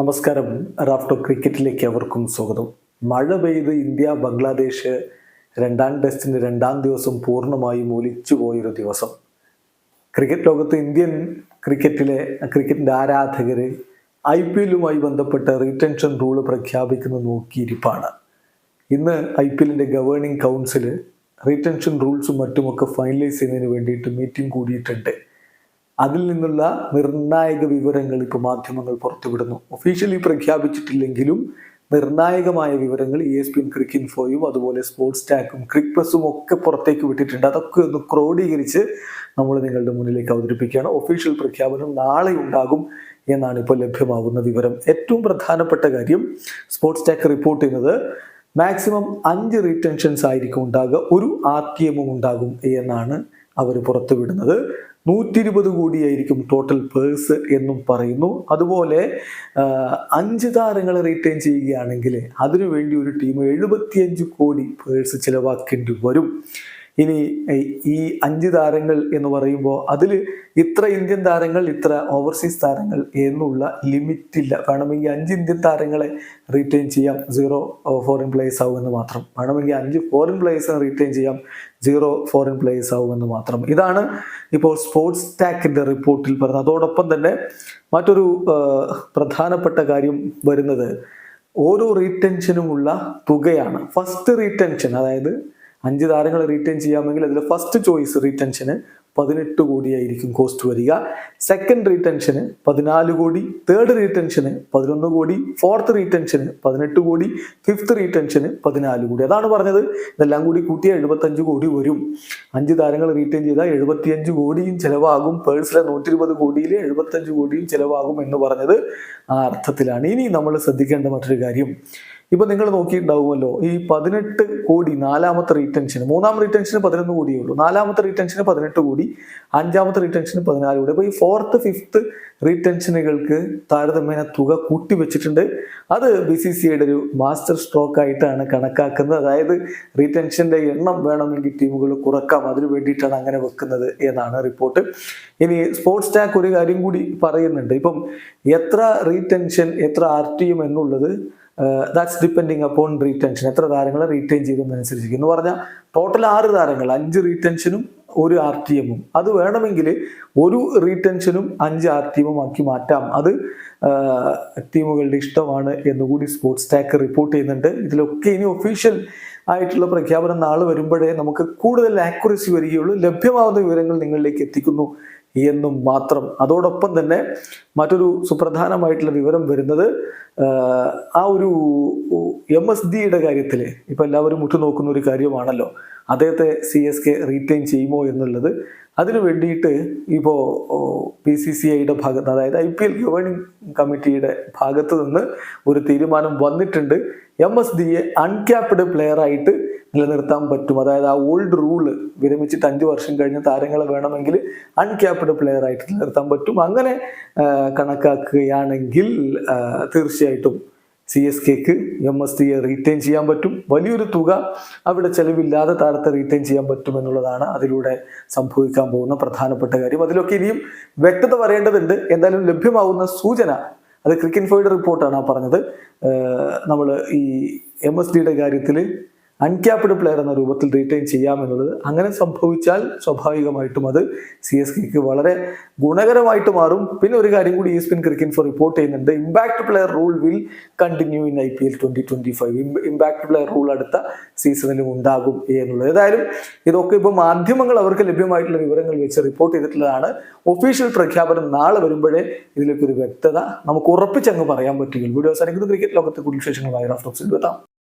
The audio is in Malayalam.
നമസ്കാരം. റാഫ്റ്റോ ക്രിക്കറ്റിലേക്ക് അവർക്കും സ്വാഗതം. മഴ പെയ്ത് ഇന്ത്യ ബംഗ്ലാദേശ് രണ്ടാം ടെസ്റ്റിന് രണ്ടാം ദിവസം പൂർണമായും ഒലിച്ചു പോയൊരു ദിവസം. ക്രിക്കറ്റ് ലോകത്ത് ഇന്ത്യൻ ക്രിക്കറ്റിലെ ക്രിക്കറ്റിന്റെ ആരാധകർ ഐ പി എല്ലുമായി ബന്ധപ്പെട്ട റീടെൻഷൻ റൂൾ പ്രഖ്യാപിക്കുന്ന നോക്കിയിരിപ്പാണ്. ഇന്ന് ഐ പി എല്ലിന്റെ ഗവേണിംഗ് കൗൺസിൽ റീടെൻഷൻ റൂൾസും മറ്റുമൊക്കെ ഫൈനലൈസ് ചെയ്യുന്നതിന് വേണ്ടിയിട്ട് മീറ്റിംഗ് കൂടിയിട്ടുണ്ട്. അതിൽ നിന്നുള്ള നിർണായക വിവരങ്ങൾ ഇപ്പോൾ മാധ്യമങ്ങൾ പുറത്തുവിടുന്നു. ഒഫീഷ്യലി പ്രഖ്യാപിച്ചിട്ടില്ലെങ്കിലും നിർണായകമായ വിവരങ്ങൾ ഇ എസ് പിയും ക്രിക്ക് ഇൻഫോയും അതുപോലെ സ്പോർട്സ് ടാക്കും ക്രിക്ക് പ്ലസും ഒക്കെ പുറത്തേക്ക് വിട്ടിട്ടുണ്ട്. അതൊക്കെ ഒന്ന് ക്രോഡീകരിച്ച് നമ്മൾ നിങ്ങളുടെ മുന്നിലേക്ക് അവതരിപ്പിക്കുകയാണ്. ഒഫീഷ്യൽ പ്രഖ്യാപനം നാളെ ഉണ്ടാകും എന്നാണ് ഇപ്പോൾ ലഭ്യമാകുന്ന വിവരം. ഏറ്റവും പ്രധാനപ്പെട്ട കാര്യം സ്പോർട്സ് ടാക്ക് റിപ്പോർട്ട് ചെയ്യുന്നത് മാക്സിമം അഞ്ച് റീടെൻഷൻസ് ആയിരിക്കും ഉണ്ടാകുക ഒരു ആർ ടി എമ്മും ഉണ്ടാകും എന്നാണ് അവർ പുറത്തുവിടുന്നത്. നൂറ്റി ഇരുപത് കോടിയായിരിക്കും ടോട്ടൽ പേഴ്സ് എന്നും പറയുന്നു. അതുപോലെ അഞ്ച് താരങ്ങളെ റീറ്റെയിൻ ചെയ്യുകയാണെങ്കിൽ അതിനുവേണ്ടി ഒരു ടീം എഴുപത്തിയഞ്ച് കോടി പേഴ്സ് ചിലവാക്കേണ്ടി വരും. ഇനി ഈ- അഞ്ച് താരങ്ങൾ എന്ന് പറയുമ്പോൾ അതിൽ ഇത്ര ഇന്ത്യൻ താരങ്ങൾ ഇത്ര ഓവർസീസ് താരങ്ങൾ എന്നുള്ള ലിമിറ്റ് ഇല്ല. വേണമെങ്കിൽ അഞ്ച് ഇന്ത്യൻ താരങ്ങളെ റീറ്റെയിൻ ചെയ്യാം. സീറോ ഫോറിൻ പ്ലേയേഴ്സ് ആവുമെന്ന് മാത്രം. വേണമെങ്കിൽ അഞ്ച് ഫോറിൻ പ്ലേയേഴ്സിനെ റീറ്റെയിൻ ചെയ്യാം. സീറോ ഫോറിൻ പ്ലേയേഴ്സ് ആവുമെന്ന് മാത്രം. ഇതാണ് ഇപ്പോൾ സ്പോർട്സ് ടാക്കിന്റെ റിപ്പോർട്ടിൽ പറയുന്നത്. അതോടൊപ്പം തന്നെ മറ്റൊരു പ്രധാനപ്പെട്ട കാര്യം വരുന്നത്. ഓരോ റീറ്റെൻഷനുമുള്ള തുകയാണ്. ഫസ്റ്റ് റീറ്റെൻഷൻ അതായത് അഞ്ച് താരങ്ങൾ റീറ്റേൺ ചെയ്യാമെങ്കിൽ അതിൽ ഫസ്റ്റ് ചോയ്സ് റീറ്റൻഷന് പതിനെട്ട് കോടിയായിരിക്കും കോസ്റ്റ് വരിക. സെക്കൻഡ് റീറ്റൻഷന് പതിനാല് കോടി. തേർഡ് റീറ്റൻഷന് പതിനൊന്ന് കോടി. ഫോർത്ത് റീറ്റൻഷന് പതിനെട്ട് കോടി. ഫിഫ്ത്ത് റീറ്റൻഷന് പതിനാല് കോടി. അതാണ് പറഞ്ഞത്. ഇതെല്ലാം കൂടി കൂട്ടിയാൽ എഴുപത്തഞ്ച് കോടി വരും. അഞ്ച് താരങ്ങൾ റീറ്റെയിൻ ചെയ്താൽ എഴുപത്തിയഞ്ച് കോടിയും ചിലവാകും. പേഴ്സിലെ നൂറ്റി ഇരുപത് കോടിയിൽ എഴുപത്തഞ്ച് കോടിയും ചിലവാകും എന്ന് പറഞ്ഞത് ആ അർത്ഥത്തിലാണ്. ഇനി നമ്മൾ ശ്രദ്ധിക്കേണ്ട മറ്റൊരു കാര്യം. ഇപ്പൊ നിങ്ങൾ നോക്കിയിട്ടുണ്ടാവുമല്ലോ ഈ പതിനെട്ട് കോടി നാലാമത്തെ റീടെൻഷന് മൂന്നാമത്തെ റീടെൻഷന് പതിനൊന്ന് കോടിയേ ഉള്ളൂ നാലാമത്തെ റീടെൻഷന് പതിനെട്ട് കോടി അഞ്ചാമത്തെ റീടെൻഷന് പതിനാല് കോടി. അപ്പൊ ഈ ഫോർത്ത് ഫിഫ്ത്ത് റീടെൻഷനുകൾക്ക് താരതമ്യേന തുക കൂട്ടി വെച്ചിട്ടുണ്ട് അത് ബി സി സി ഐയുടെ ഒരു മാസ്റ്റർ സ്ട്രോക്ക് ആയിട്ടാണ് കണക്കാക്കുന്നത്. അതായത് റീടെൻഷന്റെ എണ്ണം വേണമെങ്കിൽ ടീമുകൾ കുറക്കാം അതിനു വേണ്ടിയിട്ടാണ് അങ്ങനെ വെക്കുന്നത് എന്നാണ് റിപ്പോർട്ട്. ഇനി സ്പോർട്സ് ടാക്ക് ഒരു കാര്യം കൂടി പറയുന്നുണ്ട്. ഇപ്പം എത്ര റീടെൻഷൻ എത്ര ആർ ടി എം എന്നുള്ളത് ദാറ്റ്സ് ഡിപ്പെൻഡിങ് അപ്പോൺ റീടെൻഷൻ എത്ര താരങ്ങളെ റീറ്റെയിൻ ചെയ്തെന്നനുസരിച്ചിരിക്കും എന്ന് പറഞ്ഞാൽ ടോട്ടൽ ആറ് താരങ്ങൾ അഞ്ച് റീടെൻഷനും ഒരു ആർ ടി എമ്മും അത് വേണമെങ്കിൽ ഒരു റീടെൻഷനും അഞ്ച് ആർ ടി എമ്മും ആക്കി മാറ്റാം. അത് ടീമുകളുടെ ഇഷ്ടമാണ് എന്നുകൂടി സ്പോർട്സ് ടാക്ക് റിപ്പോർട്ട് ചെയ്യുന്നുണ്ട്. ഇതിലൊക്കെ ഇനി ഒഫീഷ്യൽ ആയിട്ടുള്ള പ്രഖ്യാപനം നാളെ വരുമ്പോഴേ നമുക്ക് കൂടുതൽ ആക്യുറസി വരികയുള്ളൂ. ലഭ്യമാവുന്ന വിവരങ്ങൾ നിങ്ങളിലേക്ക് എത്തിക്കുന്നു എന്നും മാത്രം. അതോടൊപ്പം തന്നെ മറ്റൊരു സുപ്രധാനമായിട്ടുള്ള വിവരം വരുന്നത് ആ ഒരു എം എസ് ഡിയുടെ കാര്യത്തിൽ ഇപ്പം എല്ലാവരും ഉറ്റുനോക്കുന്ന ഒരു കാര്യമാണല്ലോ. അദ്ദേഹത്തെ സി എസ് കെ റീറ്റെയിൻ ചെയ്യുമോ എന്നുള്ളത്. അതിനു വേണ്ടിയിട്ട് ഇപ്പോൾ പി സി സി ഐയുടെ ഭാഗത്ത് അതായത് ഐ പി എൽ ഗവേണിംഗ് കമ്മിറ്റിയുടെ ഭാഗത്ത് നിന്ന് ഒരു തീരുമാനം വന്നിട്ടുണ്ട്. എം എസ് ഡിയെ അൺക്യാപ്ഡ് പ്ലെയർ ആയിട്ട് നിലനിർത്താൻ പറ്റും. അതായത് ആ ഓൾഡ് റൂൾ വിരമിച്ചിട്ട് അഞ്ച് വർഷം കഴിഞ്ഞ താരങ്ങളെ വേണമെങ്കിൽ അൺക്യാപ്ഡ് പ്ലെയർ ആയിട്ട് നിലനിർത്താൻ പറ്റും. അങ്ങനെ കണക്കാക്കുകയാണെങ്കിൽ തീർച്ചയായിട്ടും സി എസ് കെക്ക് എം എസ് ടിയെ റീറ്റെയിൻ ചെയ്യാൻ പറ്റും. വലിയൊരു തുക അവിടെ ചെലവില്ലാതെ താരത്തെ റീറ്റെയിൻ ചെയ്യാൻ പറ്റും എന്നുള്ളതാണ് അതിലൂടെ സംഭവിക്കാൻ പോകുന്ന പ്രധാനപ്പെട്ട കാര്യം. അതിലൊക്കെ ഇനിയും വ്യക്തത പറയേണ്ടതുണ്ട്. എന്തായാലും ലഭ്യമാവുന്ന സൂചന അത് ക്രിക്കറ്റ് ഫോയുടെ റിപ്പോർട്ടാണ് ആ പറഞ്ഞത്. നമ്മൾ ഈ എം എസ് ഡിയുടെ കാര്യത്തിൽ അൺക്യാപ്ഡ് പ്ലെയർ എന്ന രൂപത്തിൽ റീറ്റെയിൻ ചെയ്യാമെന്നുള്ളത് അങ്ങനെ സംഭവിച്ചാൽ സ്വാഭാവികമായിട്ടും അത് സി എസ് കെക്ക് വളരെ ഗുണകരമായിട്ട് മാറും. പിന്നെ ഒരു കാര്യം കൂടി ഈ സ്പിൻ ക്രിക്കറ്റ് ഫോർ റിപ്പോർട്ട് ചെയ്യുന്നുണ്ട്. Impact player rule will continue in I P L twenty twenty five impact player rule അടുത്ത സീസണിലും ഉണ്ടാകും എന്നുള്ളത്. ഏതായാലും ഇതൊക്കെ ഇപ്പോൾ മാധ്യമങ്ങൾ അവർക്ക് ലഭ്യമായിട്ടുള്ള വിവരങ്ങൾ വെച്ച് റിപ്പോർട്ട് ചെയ്തിട്ടുള്ളതാണ്. ഒഫീഷ്യൽ പ്രഖ്യാപനം നാളെ വരുമ്പോഴേ ഇതിലേക്കൊരു വ്യക്തത നമുക്ക് ഉറപ്പിച്ചങ്ങ് പറയാൻ പറ്റുകയുള്ളൂ. വീഡിയോ അവസാനിക്കുന്നത് ക്രിക്കറ്റ് ലോകത്തെ കൂടുതൽ വിശേഷങ്ങളുമായി റാഫ്റ്റോക്സിൽ എത്താം